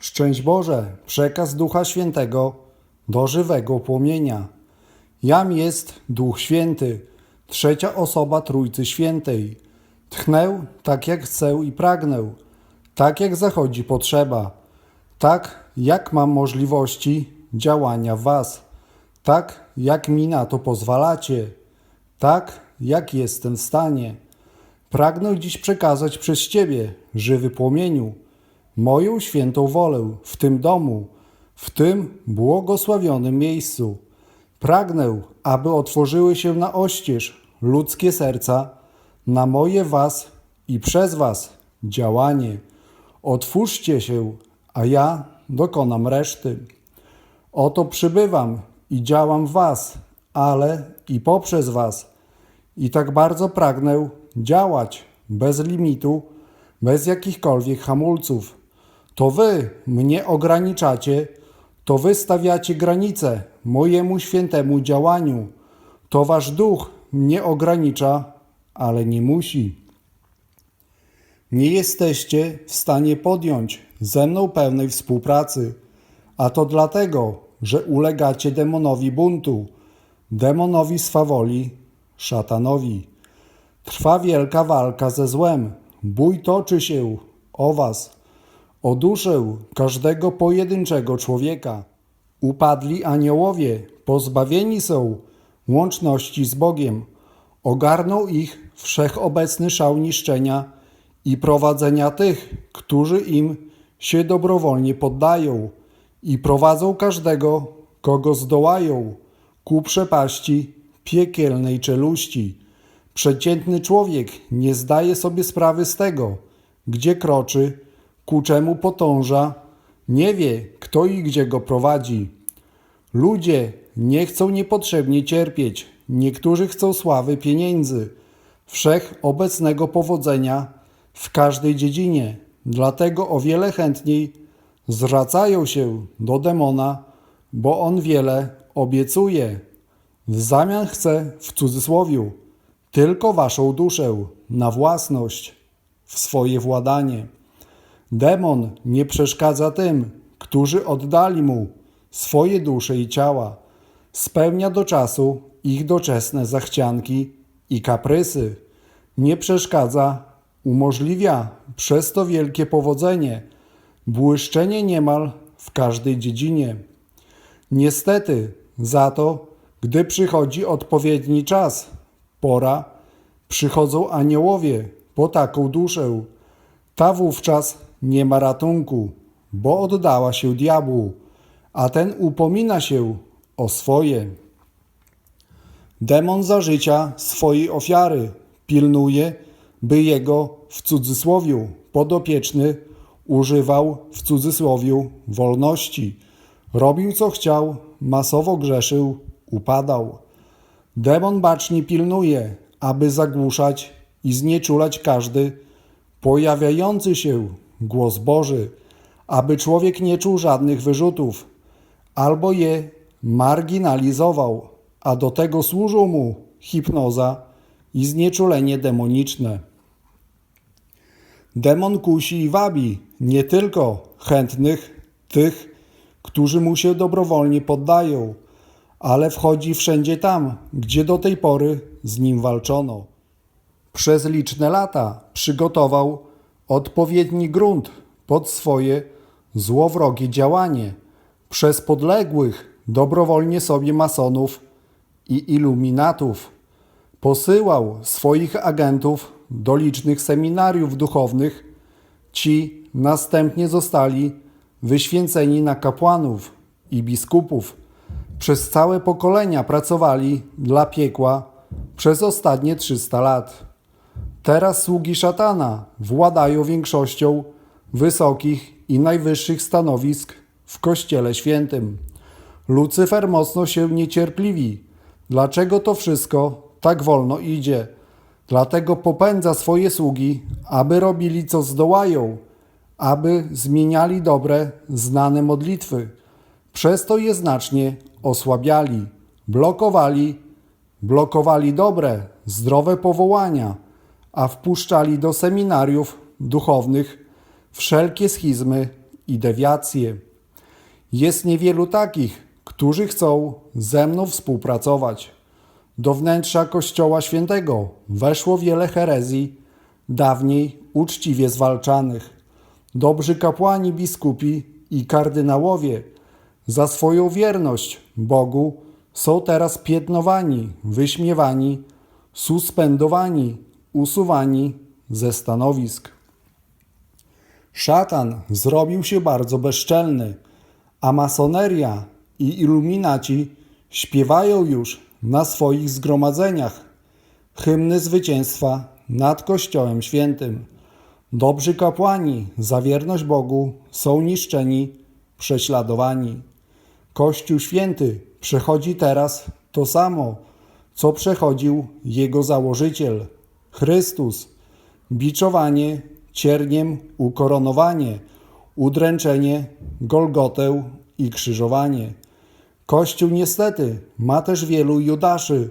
Szczęść Boże, przekaz Ducha Świętego do żywego płomienia. Jam jest Duch Święty, trzecia osoba Trójcy Świętej. Tchnę tak jak chcę i pragnę, tak jak zachodzi potrzeba, tak jak mam możliwości działania w Was, tak jak mi na to pozwalacie, tak jak jestem w stanie. Pragnę dziś przekazać przez Ciebie, żywy płomieniu, moją świętą wolę w tym domu, w tym błogosławionym miejscu. Pragnę, aby otworzyły się na oścież ludzkie serca na moje Was i przez Was działanie. Otwórzcie się, a ja dokonam reszty. Oto przybywam i działam w Was, ale i poprzez Was. I tak bardzo pragnę działać bez limitu, bez jakichkolwiek hamulców. To Wy mnie ograniczacie, to Wy stawiacie granice mojemu świętemu działaniu. To Wasz duch mnie ogranicza, ale nie musi. Nie jesteście w stanie podjąć ze mną pełnej współpracy, a to dlatego, że ulegacie demonowi buntu, demonowi swawoli, szatanowi. Trwa wielka walka ze złem, bój toczy się o was, o duszę każdego pojedynczego człowieka. Upadli aniołowie, pozbawieni są łączności z Bogiem. Ogarnął ich wszechobecny szał niszczenia i prowadzenia tych, którzy im się dobrowolnie poddają i prowadzą każdego, kogo zdołają, ku przepaści piekielnej czeluści. Przeciętny człowiek nie zdaje sobie sprawy z tego, gdzie kroczy, ku czemu potąża, nie wie, kto i gdzie go prowadzi. Ludzie nie chcą niepotrzebnie cierpieć, niektórzy chcą sławy pieniędzy, wszechobecnego powodzenia w każdej dziedzinie, dlatego o wiele chętniej zwracają się do demona, bo on wiele obiecuje. W zamian chce, w cudzysłowiu, tylko waszą duszę na własność, w swoje władanie. Demon nie przeszkadza tym, którzy oddali mu swoje dusze i ciała. Spełnia do czasu ich doczesne zachcianki i kaprysy. Nie przeszkadza, umożliwia przez to wielkie powodzenie, błyszczenie niemal w każdej dziedzinie. Niestety, za to, gdy przychodzi odpowiedni czas, pora, przychodzą aniołowie po taką duszę. Ta wówczas nie ma ratunku, bo oddała się diabłu, a ten upomina się o swoje. Demon za życia swojej ofiary pilnuje, by jego w cudzysłowiu podopieczny używał w cudzysłowiu wolności. Robił co chciał, masowo grzeszył, upadał. Demon bacznie pilnuje, aby zagłuszać i znieczulać każdy pojawiający się głos Boży, aby człowiek nie czuł żadnych wyrzutów, albo je marginalizował, a do tego służą mu hipnoza i znieczulenie demoniczne. Demon kusi i wabi nie tylko chętnych, tych, którzy mu się dobrowolnie poddają, ale wchodzi wszędzie tam, gdzie do tej pory z nim walczono. Przez liczne lata przygotował odpowiedni grunt pod swoje złowrogie działanie. Przez podległych dobrowolnie sobie masonów i iluminatów posyłał swoich agentów do licznych seminariów duchownych. Ci następnie zostali wyświęceni na kapłanów i biskupów. Przez całe pokolenia pracowali dla piekła przez ostatnie 300 lat. Teraz sługi szatana władają większością wysokich i najwyższych stanowisk w Kościele Świętym. Lucyfer mocno się niecierpliwi. Dlaczego to wszystko tak wolno idzie? Dlatego popędza swoje sługi, aby robili co zdołają, aby zmieniali dobre, znane modlitwy. Przez to je znacznie osłabiali, blokowali, blokowali dobre, zdrowe powołania, a wpuszczali do seminariów duchownych wszelkie schizmy i dewiacje. Jest niewielu takich, którzy chcą ze mną współpracować. Do wnętrza Kościoła Świętego weszło wiele herezji, dawniej uczciwie zwalczanych. Dobrzy kapłani, biskupi i kardynałowie za swoją wierność Bogu są teraz piętnowani, wyśmiewani, suspendowani, usuwani ze stanowisk. Szatan zrobił się bardzo bezczelny, a masoneria i iluminaci śpiewają już na swoich zgromadzeniach hymny zwycięstwa nad Kościołem Świętym. Dobrzy kapłani za wierność Bogu są niszczeni, prześladowani. Kościół Święty przechodzi teraz to samo, co przechodził jego założyciel, Chrystus. Biczowanie, cierniem ukoronowanie, udręczenie, golgotę i krzyżowanie. Kościół niestety ma też wielu judaszy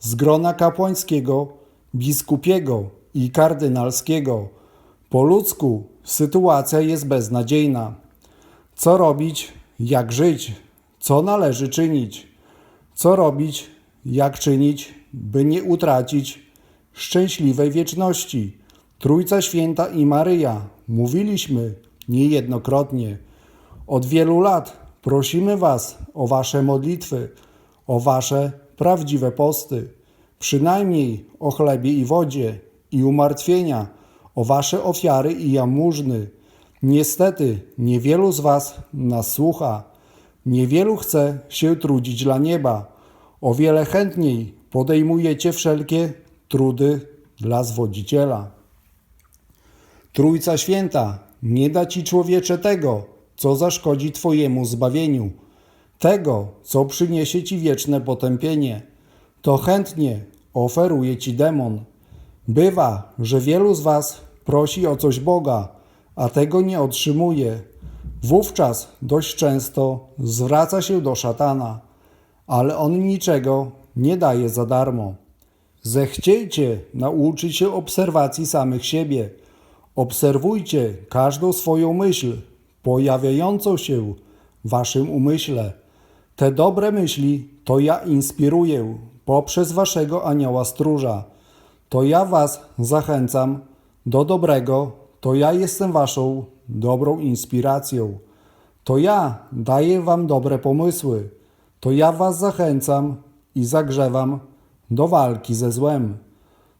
z grona kapłańskiego, biskupiego i kardynalskiego. Po ludzku sytuacja jest beznadziejna. Co robić, jak żyć, co należy czynić, co robić, jak czynić, by nie utracić szczęśliwej wieczności. Trójca Święta i Maryja, mówiliśmy niejednokrotnie. Od wielu lat prosimy Was o Wasze modlitwy, o Wasze prawdziwe posty, przynajmniej o chlebie i wodzie i umartwienia, o Wasze ofiary i jałmużny. Niestety niewielu z Was nas słucha, niewielu chce się trudzić dla nieba. O wiele chętniej podejmujecie wszelkie trudy dla zwodziciela. Trójca Święta nie da Ci człowiecze tego, co zaszkodzi Twojemu zbawieniu, tego, co przyniesie Ci wieczne potępienie. To chętnie oferuje Ci demon. Bywa, że wielu z Was prosi o coś Boga, a tego nie otrzymuje. Wówczas dość często zwraca się do szatana, ale on niczego nie daje za darmo. Zechciejcie nauczyć się obserwacji samych siebie. Obserwujcie każdą swoją myśl pojawiającą się w waszym umyśle. Te dobre myśli to ja inspiruję poprzez waszego anioła stróża. To ja was zachęcam do dobrego, to ja jestem waszą dobrą inspiracją. To ja daję wam dobre pomysły. To ja was zachęcam i zagrzewam do walki ze złem.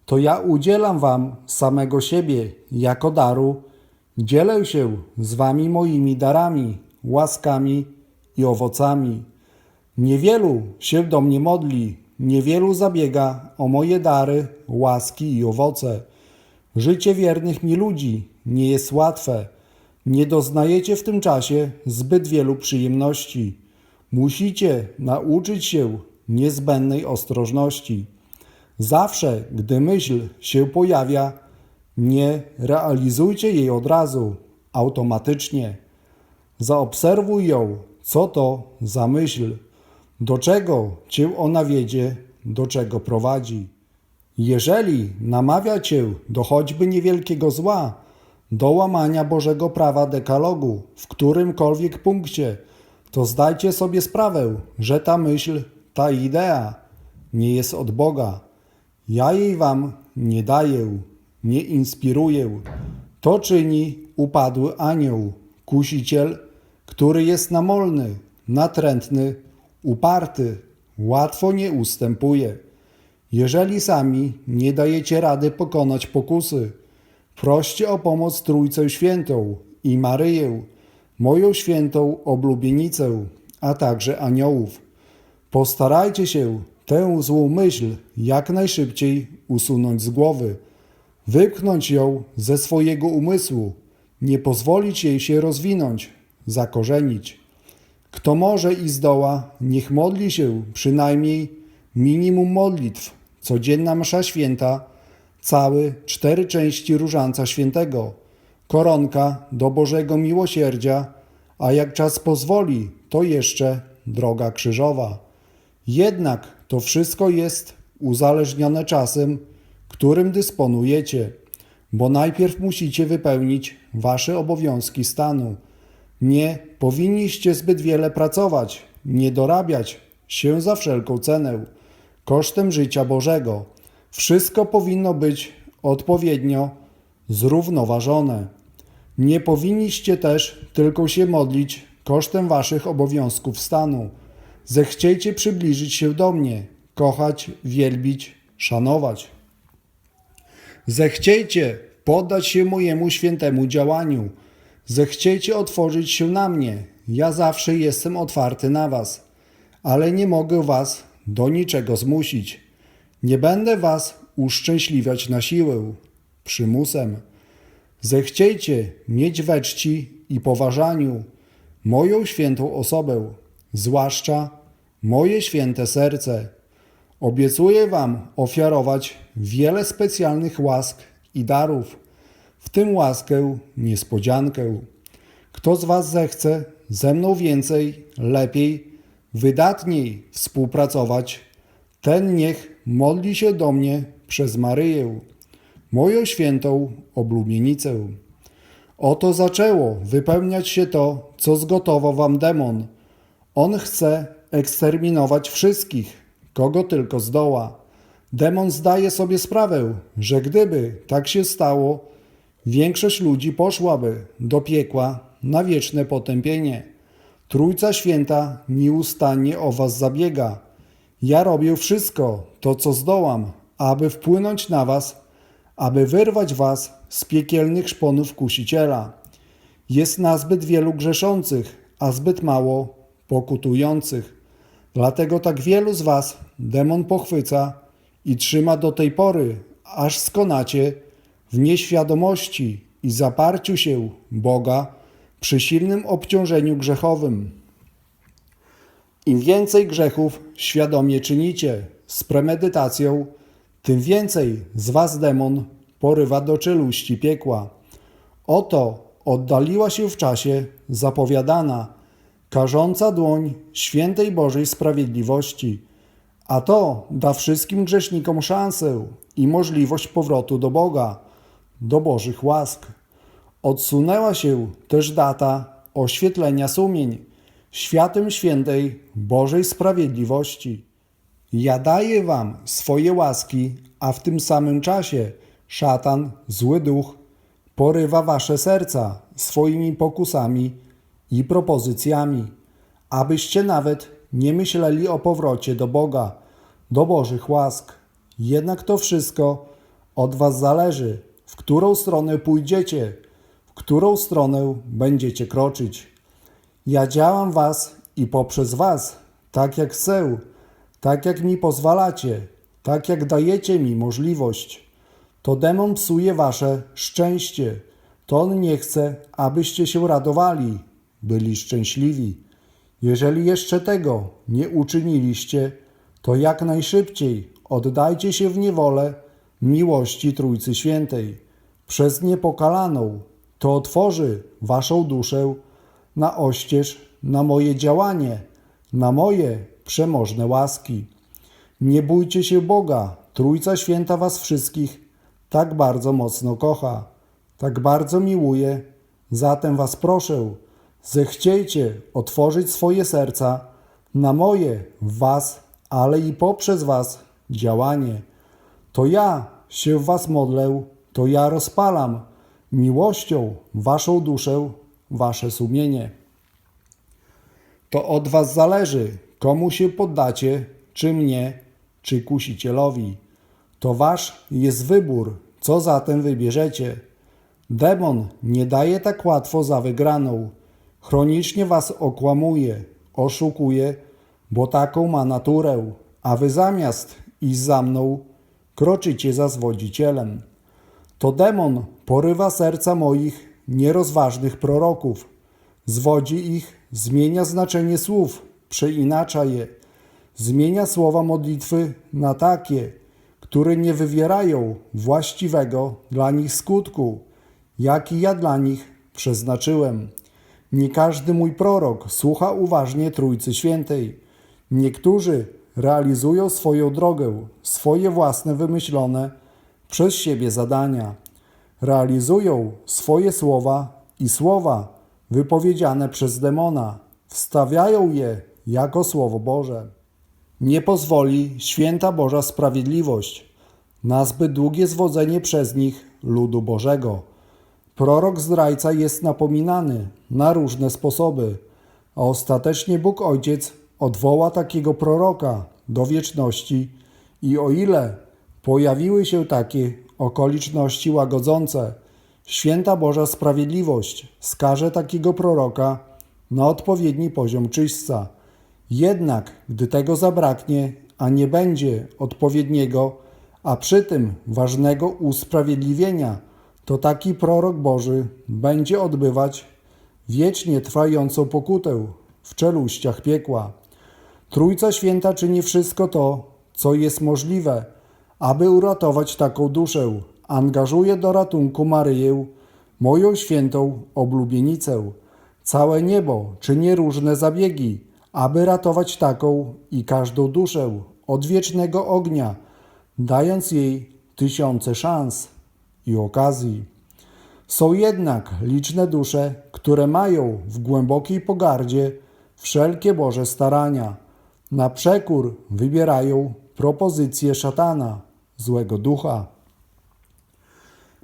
To ja udzielam wam samego siebie jako daru, dzielę się z wami moimi darami, łaskami i owocami. Niewielu się do mnie modli, niewielu zabiega o moje dary, łaski i owoce. Życie wiernych mi ludzi nie jest łatwe. Nie doznajecie w tym czasie zbyt wielu przyjemności. Musicie nauczyć się niezbędnej ostrożności. Zawsze, gdy myśl się pojawia, nie realizujcie jej od razu, automatycznie. Zaobserwuj ją, co to za myśl, do czego cię ona wiedzie, do czego prowadzi. Jeżeli namawia cię do choćby niewielkiego zła, do łamania Bożego prawa dekalogu w którymkolwiek punkcie, to zdajcie sobie sprawę, że ta myśl, ta idea nie jest od Boga. Ja jej wam nie daję, nie inspiruję. To czyni upadły anioł, kusiciel, który jest namolny, natrętny, uparty, łatwo nie ustępuje. Jeżeli sami nie dajecie rady pokonać pokusy, proście o pomoc Trójcę Świętą i Maryję, moją świętą oblubienicę, a także aniołów. Postarajcie się tę złą myśl jak najszybciej usunąć z głowy, wypchnąć ją ze swojego umysłu, nie pozwolić jej się rozwinąć, zakorzenić. Kto może i zdoła, niech modli się przynajmniej minimum modlitw, codzienna msza święta, cały cztery części różańca świętego, koronka do Bożego miłosierdzia, a jak czas pozwoli, to jeszcze droga krzyżowa. Jednak to wszystko jest uzależnione czasem, którym dysponujecie, bo najpierw musicie wypełnić wasze obowiązki stanu. Nie powinniście zbyt wiele pracować, nie dorabiać się za wszelką cenę, kosztem życia Bożego. Wszystko powinno być odpowiednio zrównoważone. Nie powinniście też tylko się modlić kosztem waszych obowiązków stanu. Zechciejcie przybliżyć się do mnie, kochać, wielbić, szanować. Zechciejcie poddać się mojemu świętemu działaniu. Zechciejcie otworzyć się na mnie. Ja zawsze jestem otwarty na was, ale nie mogę was do niczego zmusić. Nie będę was uszczęśliwiać na siłę, przymusem. Zechciejcie mieć we czci i poważaniu moją świętą osobę, zwłaszcza moje święte serce. Obiecuję Wam ofiarować wiele specjalnych łask i darów, w tym łaskę niespodziankę. Kto z Was zechce ze mną więcej, lepiej, wydatniej współpracować, ten niech modli się do mnie przez Maryję, moją świętą oblubienicę. Oto zaczęło wypełniać się to, co zgotował wam demon. On chce eksterminować wszystkich, kogo tylko zdoła. Demon zdaje sobie sprawę, że gdyby tak się stało, większość ludzi poszłaby do piekła na wieczne potępienie. Trójca Święta nieustannie o was zabiega. Ja robię wszystko, to co zdołam, aby wpłynąć na was, aby wyrwać was z piekielnych szponów kusiciela. Jest nazbyt wielu grzeszących, a zbyt mało pokutujących. Dlatego tak wielu z was demon pochwyca i trzyma do tej pory, aż skonacie w nieświadomości i zaparciu się Boga przy silnym obciążeniu grzechowym. Im więcej grzechów świadomie czynicie z premedytacją, tym więcej z was demon porywa do czeluści piekła. Oto oddaliła się w czasie zapowiadana, karząca dłoń świętej Bożej Sprawiedliwości, a to da wszystkim grzesznikom szansę i możliwość powrotu do Boga, do Bożych łask. Odsunęła się też data oświetlenia sumień, światem świętej Bożej Sprawiedliwości. Ja daję wam swoje łaski, a w tym samym czasie szatan, zły duch, porywa wasze serca swoimi pokusami i propozycjami, abyście nawet nie myśleli o powrocie do Boga, do Bożych łask. Jednak to wszystko od was zależy, w którą stronę pójdziecie, w którą stronę będziecie kroczyć. Ja działam was i poprzez was, tak jak chcę, tak jak mi pozwalacie, tak jak dajecie mi możliwość. To demon psuje wasze szczęście. To on nie chce, abyście się radowali, byli szczęśliwi. Jeżeli jeszcze tego nie uczyniliście, to jak najszybciej oddajcie się w niewolę miłości Trójcy Świętej. Przez niepokalaną to otworzy waszą duszę na oścież, na moje działanie, na moje przemożne łaski. Nie bójcie się Boga, Trójca Święta was wszystkich tak bardzo mocno kocha, tak bardzo miłuje. Zatem was proszę, zechciejcie otworzyć swoje serca na moje w was, ale i poprzez was działanie. To ja się w was modlę, to ja rozpalam miłością waszą duszę, wasze sumienie. To od was zależy, komu się poddacie, czy mnie, czy kusicielowi. To wasz jest wybór, co zatem wybierzecie. Demon nie daje tak łatwo za wygraną. Chronicznie was okłamuje, oszukuje, bo taką ma naturę, a wy zamiast iść za mną, kroczycie za zwodzicielem. To demon porywa serca moich nierozważnych proroków, zwodzi ich, zmienia znaczenie słów, przeinacza je, zmienia słowa modlitwy na takie, które nie wywierają właściwego dla nich skutku, jaki ja dla nich przeznaczyłem. Nie każdy mój prorok słucha uważnie Trójcy Świętej. Niektórzy realizują swoją drogę, swoje własne wymyślone przez siebie zadania. Realizują swoje słowa i słowa wypowiedziane przez demona, wstawiają je jako Słowo Boże. Nie pozwoli święta Boża sprawiedliwość na zbyt długie zwodzenie przez nich ludu Bożego. Prorok zdrajca jest napominany na różne sposoby, a ostatecznie Bóg Ojciec odwoła takiego proroka do wieczności i o ile pojawiły się takie okoliczności łagodzące, święta Boża Sprawiedliwość skaże takiego proroka na odpowiedni poziom czyśćca. Jednak, gdy tego zabraknie, a nie będzie odpowiedniego, a przy tym ważnego usprawiedliwienia, to taki prorok Boży będzie odbywać wiecznie trwającą pokutę w czeluściach piekła. Trójca Święta czyni wszystko to, co jest możliwe, aby uratować taką duszę. Angażuje do ratunku Maryję, moją świętą oblubienicę. Całe niebo czyni różne zabiegi, aby ratować taką i każdą duszę od wiecznego ognia, dając jej tysiące szans i okazji. Są jednak liczne dusze, które mają w głębokiej pogardzie wszelkie Boże starania. Na przekór wybierają propozycje szatana, złego ducha.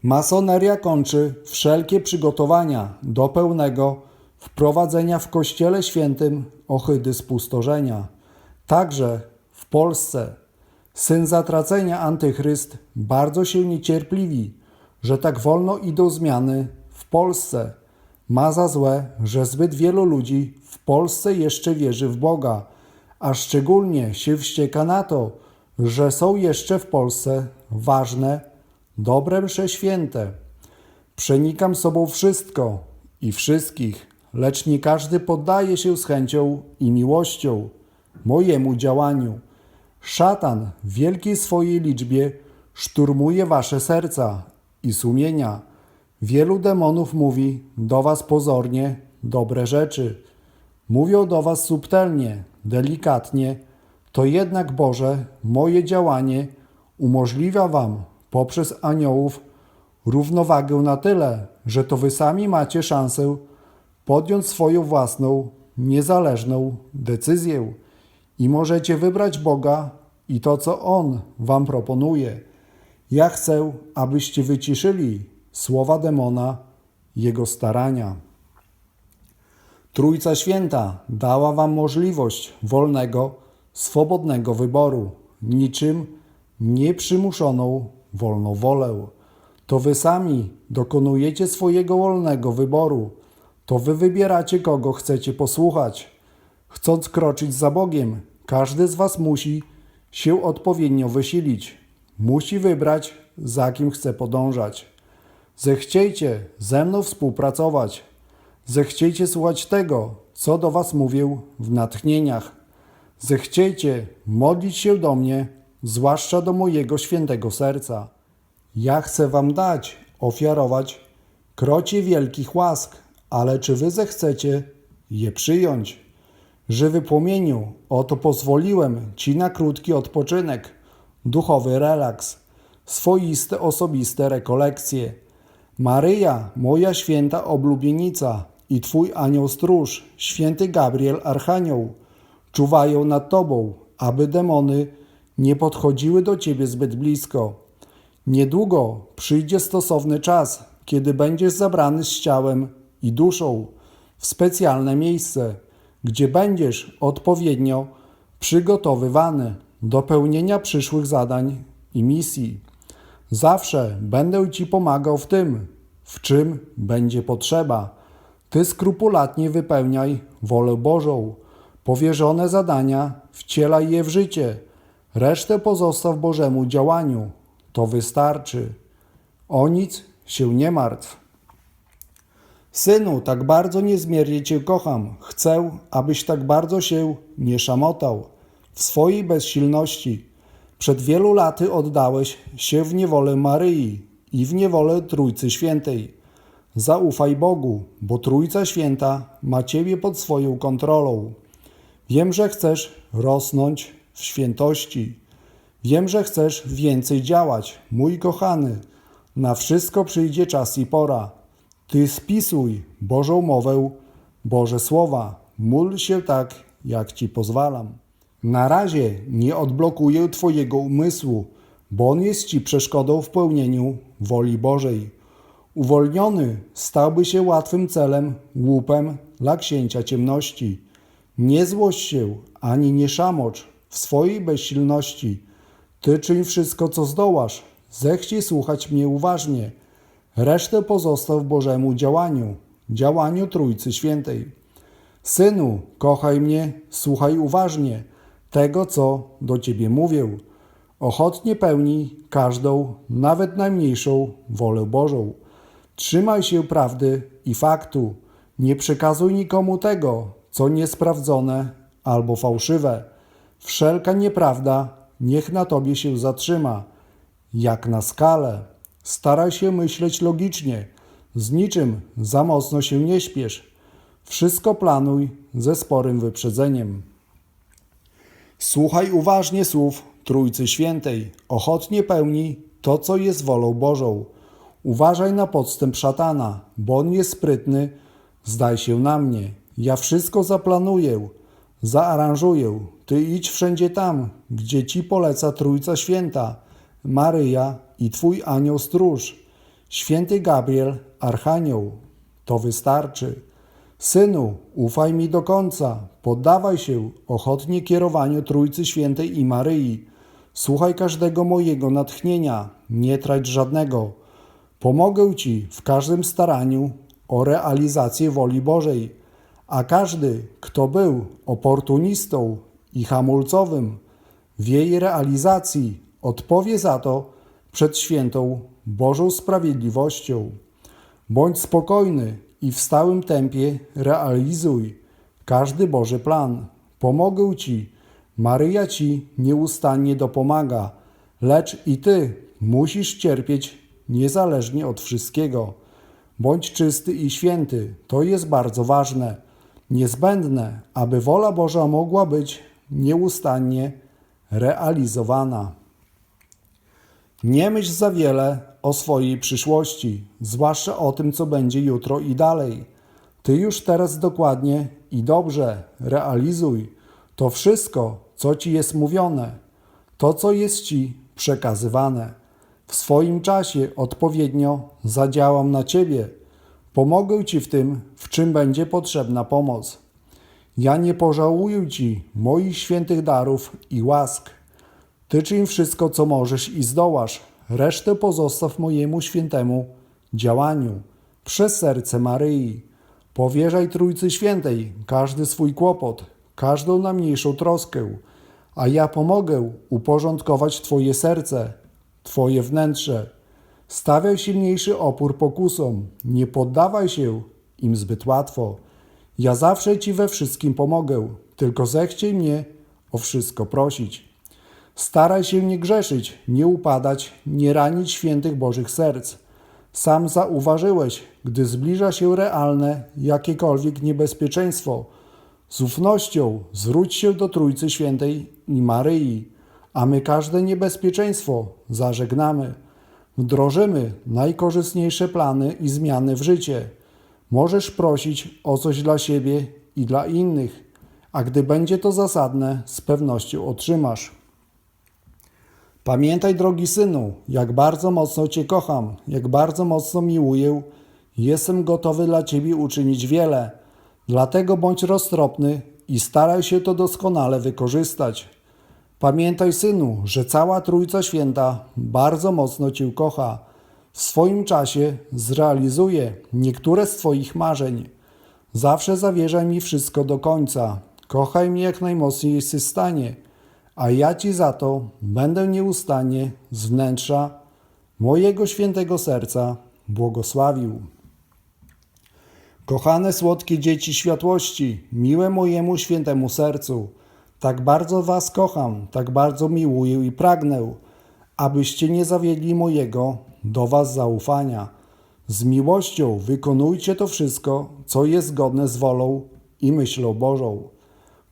Masoneria kończy wszelkie przygotowania do pełnego wprowadzenia w Kościele Świętym ohydy spustoszenia. Także w Polsce syn zatracenia Antychryst bardzo się niecierpliwi, że tak wolno idą zmiany w Polsce. Ma za złe, że zbyt wielu ludzi w Polsce jeszcze wierzy w Boga, a szczególnie się wścieka na to, że są jeszcze w Polsce ważne, dobre msze święte. Przenikam sobą wszystko i wszystkich, lecz nie każdy poddaje się z chęcią i miłością mojemu działaniu. Szatan w wielkiej swojej liczbie szturmuje wasze serca i sumienia. Wielu demonów mówi do was pozornie dobre rzeczy. Mówią do was subtelnie, delikatnie, to jednak Boże, moje działanie umożliwia wam poprzez aniołów równowagę na tyle, że to wy sami macie szansę podjąć swoją własną, niezależną decyzję i możecie wybrać Boga i to, co On wam proponuje. Ja chcę, abyście wyciszyli słowa demona, jego starania. Trójca Święta dała Wam możliwość wolnego, swobodnego wyboru, niczym nieprzymuszoną wolną wolę. To Wy sami dokonujecie swojego wolnego wyboru. To Wy wybieracie, kogo chcecie posłuchać. Chcąc kroczyć za Bogiem, każdy z Was musi się odpowiednio wysilić. Musi wybrać, za kim chce podążać. Zechciejcie ze mną współpracować. Zechciejcie słuchać tego, co do Was mówię w natchnieniach. Zechciejcie modlić się do mnie, zwłaszcza do mojego świętego serca. Ja chcę Wam dać, ofiarować krocie wielkich łask, ale czy Wy zechcecie je przyjąć? Żywy płomieniu, oto pozwoliłem Ci na krótki odpoczynek, duchowy relaks, swoiste osobiste rekolekcje. Maryja, moja święta oblubienica i Twój anioł stróż, święty Gabriel Archanioł, czuwają nad Tobą, aby demony nie podchodziły do Ciebie zbyt blisko. Niedługo przyjdzie stosowny czas, kiedy będziesz zabrany z ciałem i duszą w specjalne miejsce, gdzie będziesz odpowiednio przygotowywany do pełnienia przyszłych zadań i misji. Zawsze będę Ci pomagał w tym, w czym będzie potrzeba. Ty skrupulatnie wypełniaj wolę Bożą. Powierzone zadania wcielaj je w życie. Resztę pozostaw Bożemu działaniu. To wystarczy. O nic się nie martw. Synu, tak bardzo niezmiernie Cię kocham. Chcę, abyś tak bardzo się nie szamotał. W swojej bezsilności przed wielu laty oddałeś się w niewolę Maryi i w niewolę Trójcy Świętej. Zaufaj Bogu, bo Trójca Święta ma Ciebie pod swoją kontrolą. Wiem, że chcesz rosnąć w świętości. Wiem, że chcesz więcej działać, mój kochany. Na wszystko przyjdzie czas i pora. Ty spisuj Bożą mowę, Boże słowa, módl się tak, jak Ci pozwalam. Na razie nie odblokuję Twojego umysłu, bo on jest Ci przeszkodą w pełnieniu woli Bożej. Uwolniony stałby się łatwym celem, łupem dla księcia ciemności. Nie złość się, ani nie szamocz w swojej bezsilności. Ty czyń wszystko, co zdołasz. Zechciej słuchać mnie uważnie. Resztę pozostaw Bożemu działaniu, działaniu Trójcy Świętej. Synu, kochaj mnie, słuchaj uważnie tego, co do Ciebie mówię. Ochotnie pełnij każdą, nawet najmniejszą wolę Bożą. Trzymaj się prawdy i faktu. Nie przekazuj nikomu tego, co niesprawdzone albo fałszywe. Wszelka nieprawda niech na tobie się zatrzyma, jak na skalę. Staraj się myśleć logicznie, z niczym za mocno się nie śpiesz. Wszystko planuj ze sporym wyprzedzeniem. Słuchaj uważnie słów Trójcy Świętej, ochotnie pełnij to, co jest wolą Bożą. Uważaj na podstęp szatana, bo on jest sprytny. Zdaj się na mnie. Ja wszystko zaplanuję, zaaranżuję. Ty idź wszędzie tam, gdzie ci poleca Trójca Święta, Maryja i Twój anioł stróż, święty Gabriel, Archanioł. To wystarczy. Synu, ufaj mi do końca, poddawaj się ochotnie kierowaniu Trójcy Świętej i Maryi. Słuchaj każdego mojego natchnienia, nie trać żadnego. Pomogę Ci w każdym staraniu o realizację woli Bożej, a każdy, kto był oportunistą i hamulcowym w jej realizacji, odpowie za to przed świętą Bożą sprawiedliwością. Bądź spokojny i w stałym tempie realizuj każdy Boży plan. Pomogę Ci, Maryja Ci nieustannie dopomaga, lecz i Ty musisz cierpieć niezależnie od wszystkiego. Bądź czysty i święty, to jest bardzo ważne, niezbędne, aby wola Boża mogła być nieustannie realizowana. Nie myśl za wiele o swojej przyszłości, zwłaszcza o tym, co będzie jutro i dalej. Ty już teraz dokładnie i dobrze realizuj to wszystko, co ci jest mówione, to, co jest ci przekazywane. W swoim czasie odpowiednio zadziałam na ciebie. Pomogę ci w tym, w czym będzie potrzebna pomoc. Ja nie pożałuję ci moich świętych darów i łask. Ty czyń wszystko, co możesz i zdołasz. Resztę pozostaw mojemu świętemu działaniu przez serce Maryi. Powierzaj Trójcy Świętej każdy swój kłopot, każdą najmniejszą troskę, a ja pomogę uporządkować Twoje serce, Twoje wnętrze. Stawiaj silniejszy opór pokusom, nie poddawaj się im zbyt łatwo. Ja zawsze Ci we wszystkim pomogę, tylko zechciej mnie o wszystko prosić. Staraj się nie grzeszyć, nie upadać, nie ranić świętych Bożych serc. Sam zauważyłeś, gdy zbliża się realne jakiekolwiek niebezpieczeństwo. Z ufnością zwróć się do Trójcy Świętej i Maryi, a my każde niebezpieczeństwo zażegnamy. Wdrożymy najkorzystniejsze plany i zmiany w życie. Możesz prosić o coś dla siebie i dla innych, a gdy będzie to zasadne, z pewnością otrzymasz. Pamiętaj, drogi synu, jak bardzo mocno Cię kocham, jak bardzo mocno miłuję. Jestem gotowy dla Ciebie uczynić wiele. Dlatego bądź roztropny i staraj się to doskonale wykorzystać. Pamiętaj, synu, że cała Trójca Święta bardzo mocno Cię kocha. W swoim czasie zrealizuje niektóre z Twoich marzeń. Zawsze zawierzaj mi wszystko do końca. Kochaj mnie jak najmocniej jesteś w stanie a ja Ci za to będę nieustannie z wnętrza mojego świętego serca błogosławił. Kochane słodkie dzieci światłości, miłe mojemu świętemu sercu, tak bardzo Was kocham, tak bardzo miłuję i pragnę, abyście nie zawiedli mojego do Was zaufania. Z miłością wykonujcie to wszystko, co jest zgodne z wolą i myślą Bożą.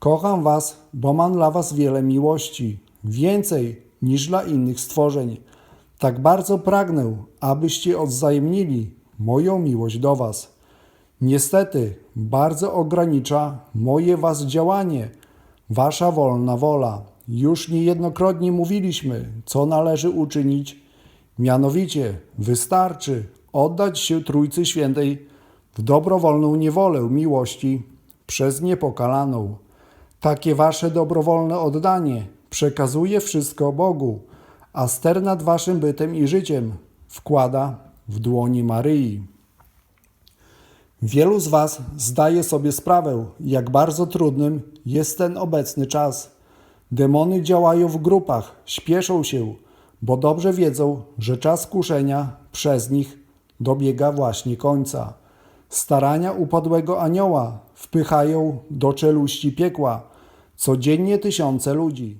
Kocham Was, bo mam dla Was wiele miłości, więcej niż dla innych stworzeń. Tak bardzo pragnę, abyście odwzajemnili moją miłość do Was. Niestety, bardzo ogranicza moje Was działanie, Wasza wolna wola. Już niejednokrotnie mówiliśmy, co należy uczynić, mianowicie wystarczy oddać się Trójcy Świętej w dobrowolną niewolę miłości przez niepokalaną. Takie Wasze dobrowolne oddanie przekazuje wszystko Bogu, a ster nad Waszym bytem i życiem wkłada w dłoni Maryi. Wielu z Was zdaje sobie sprawę, jak bardzo trudnym jest ten obecny czas. Demony działają w grupach, śpieszą się, bo dobrze wiedzą, że czas kuszenia przez nich dobiega właśnie końca. Starania upadłego anioła wpychają do czeluści piekła codziennie tysiące ludzi.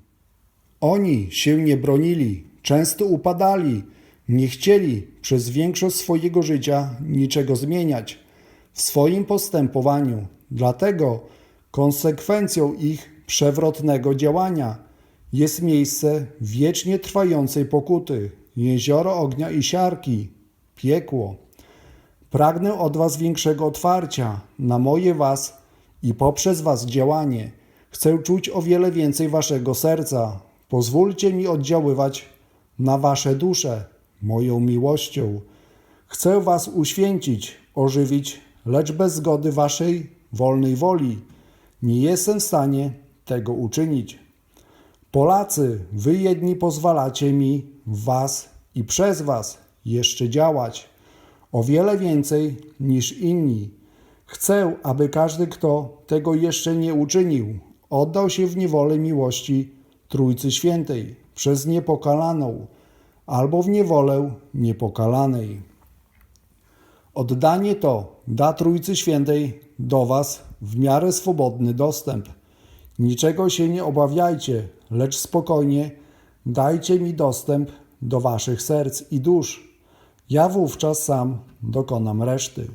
Oni się nie bronili, często upadali, nie chcieli przez większość swojego życia niczego zmieniać w swoim postępowaniu. Dlatego konsekwencją ich przewrotnego działania jest miejsce wiecznie trwającej pokuty, jezioro ognia i siarki, piekło. Pragnę od Was większego otwarcia na moje Was i poprzez Was działanie. Chcę czuć o wiele więcej Waszego serca. Pozwólcie mi oddziaływać na Wasze dusze moją miłością. Chcę Was uświęcić, ożywić, lecz bez zgody Waszej wolnej woli nie jestem w stanie tego uczynić. Polacy, Wy jedni pozwalacie mi w Was i przez Was jeszcze działać o wiele więcej niż inni. Chcę, aby każdy, kto tego jeszcze nie uczynił, oddał się w niewolę miłości Trójcy Świętej przez niepokalaną albo w niewolę niepokalanej. Oddanie to da Trójcy Świętej do Was w miarę swobodny dostęp. Niczego się nie obawiajcie, lecz spokojnie dajcie mi dostęp do Waszych serc i dusz. Ja wówczas sam dokonam reszty.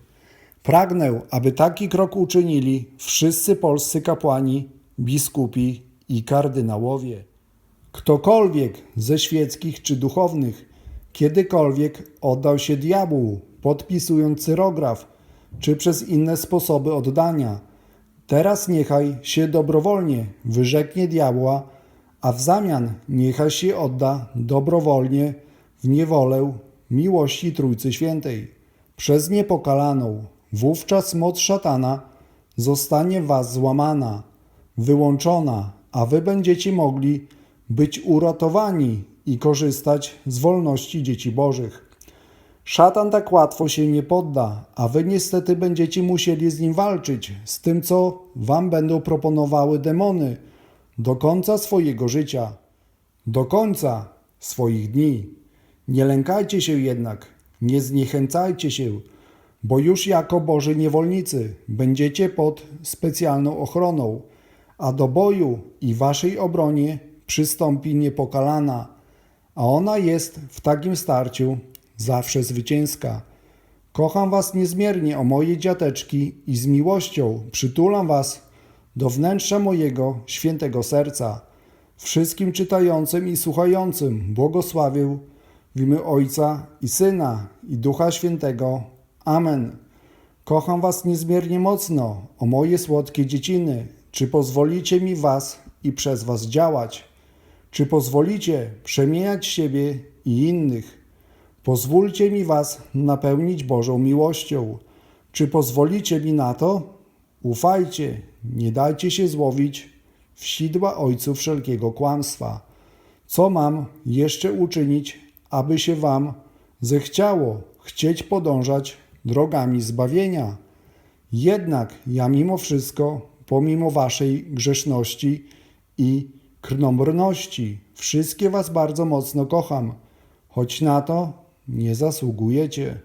Pragnę, aby taki krok uczynili wszyscy polscy kapłani, biskupi i kardynałowie. Ktokolwiek ze świeckich czy duchownych kiedykolwiek oddał się diabłu, podpisując cyrograf, czy przez inne sposoby oddania, teraz niechaj się dobrowolnie wyrzeknie diabła, a w zamian niechaj się odda dobrowolnie w niewolę miłości Trójcy Świętej. Przez niepokalaną, wówczas moc szatana zostanie was złamana, wyłączona, a wy będziecie mogli być uratowani i korzystać z wolności dzieci Bożych. Szatan tak łatwo się nie podda, a wy niestety będziecie musieli z nim walczyć, z tym, co wam będą proponowały demony, do końca swojego życia, do końca swoich dni. Nie lękajcie się jednak, nie zniechęcajcie się, bo już jako Boży niewolnicy będziecie pod specjalną ochroną, a do boju i waszej obronie przystąpi niepokalana, a ona jest w takim starciu zawsze zwycięska. Kocham was niezmiernie, o moje dziateczki, i z miłością przytulam was do wnętrza mojego świętego serca. Wszystkim czytającym i słuchającym błogosławię w imię Ojca i Syna i Ducha Świętego. Amen. Kocham was niezmiernie mocno, o moje słodkie dzieciny. Czy pozwolicie mi was i przez was działać? Czy pozwolicie przemieniać siebie i innych? Pozwólcie mi was napełnić Bożą miłością. Czy pozwolicie mi na to? Ufajcie, nie dajcie się złowić w sidła ojców wszelkiego kłamstwa. Co mam jeszcze uczynić, aby się wam zechciało chcieć podążać drogami zbawienia? Jednak ja mimo wszystko, pomimo waszej grzeszności i krnąbrności, wszystkie was bardzo mocno kocham, choć na to nie zasługujecie.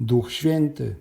Duch Święty